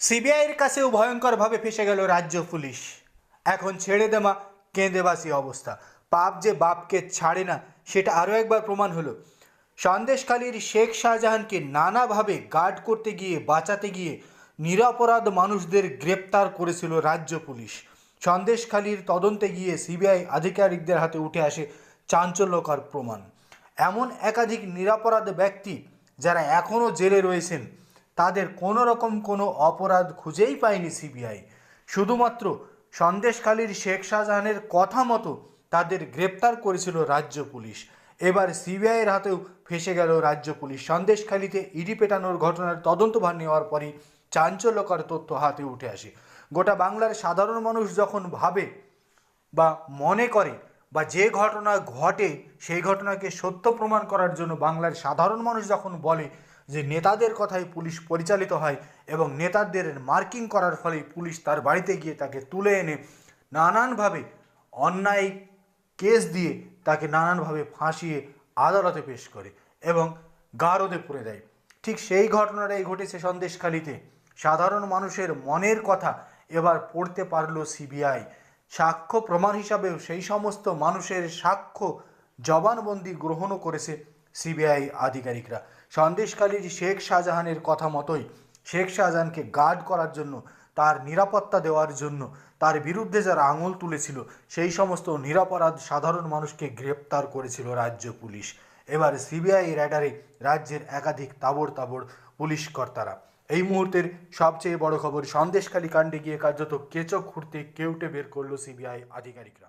সিবিআইয়ের কাছেও ভয়ঙ্করভাবে ফেসে গেল রাজ্য পুলিশ। এখন ছেড়ে দেমা কেঁদেবাসী অবস্থা। পাপ যে বাপকে ছাড়ে না, সেটা আরও একবার প্রমাণ হলো। সন্দেশখালীর শেখ শাহজাহানকে নানাভাবে গার্ড করতে গিয়ে, বাঁচাতে গিয়ে নিরাপরাধ মানুষদের গ্রেপ্তার করেছিল রাজ্য পুলিশ। সন্দেশখালীর তদন্তে গিয়ে সিবিআই আধিকারিকদের হাতে উঠে আসে চাঞ্চল্যকর প্রমাণ। এমন একাধিক নিরাপরাধ ব্যক্তি যারা এখনও জেলে রয়েছেন তাদের কোনো রকম কোনো অপরাধ খুঁজেই পায়নি সিবিআই। শুধুমাত্র সন্দেশখালীর শেখ শাহজাহানের কথা মতো তাদের গ্রেপ্তার করেছিল রাজ্য পুলিশ। এবার সিবিআইয়ের হাতেও ফেসে গেল রাজ্য পুলিশ। সন্দেশখালীতে ইডি পেটানোর ঘটনার তদন্তভার নেওয়ার পরই চাঞ্চল্যকর তথ্য হাতে উঠে আসে। গোটা বাংলার সাধারণ মানুষ যখন ভাবে বা মনে করে বা যে ঘটনা ঘটে সেই ঘটনাকে সত্য প্রমাণ করার জন্য বাংলার সাধারণ মানুষ যখন বলে যে নেতাদের কথায় পুলিশ পরিচালিত হয় এবং নেতাদের মার্কিং করার ফলে পুলিশ তার বাড়িতে গিয়ে তাকে তুলে এনে নানানভাবে অন্যায় কেস দিয়ে তাকে নানানভাবে ফাঁসিয়ে আদালতে পেশ করে এবং গারদে পুরে দেয়। ঠিক সেই ঘটনাটাই ঘটেছে সন্দেশখালিতে। সাধারণ মানুষের মনের কথা এবার পড়তে পারল সিবিআই। সাক্ষ্য প্রমাণ হিসাবেও সেই সমস্ত মানুষের সাক্ষ্য জবানবন্দি গ্রহণও করেছে সিবিআই আধিকারিকরা। সন্দেশখালীর শেখ শাহজাহানের কথা মতোই শেখ শাহজাহানকে গার্ড করার জন্য, তার নিরাপত্তা দেওয়ার জন্য, তার বিরুদ্ধে যারা আঙুল তুলেছিল, সেই সমস্ত নিরাপরাধ সাধারণ মানুষকে গ্রেপ্তার করেছিল রাজ্য পুলিশ। এবার সিবিআই র্যাডারে রাজ্যের একাধিক তাবড় তাবড় পুলিশ কর্তারা। এই মুহূর্তের সবচেয়ে বড় খবর সন্দেশখালী কাণ্ডে গিয়ে কার্যত কেচো খুঁড়তে কেউটে বের করল সিবিআই আধিকারিকরা।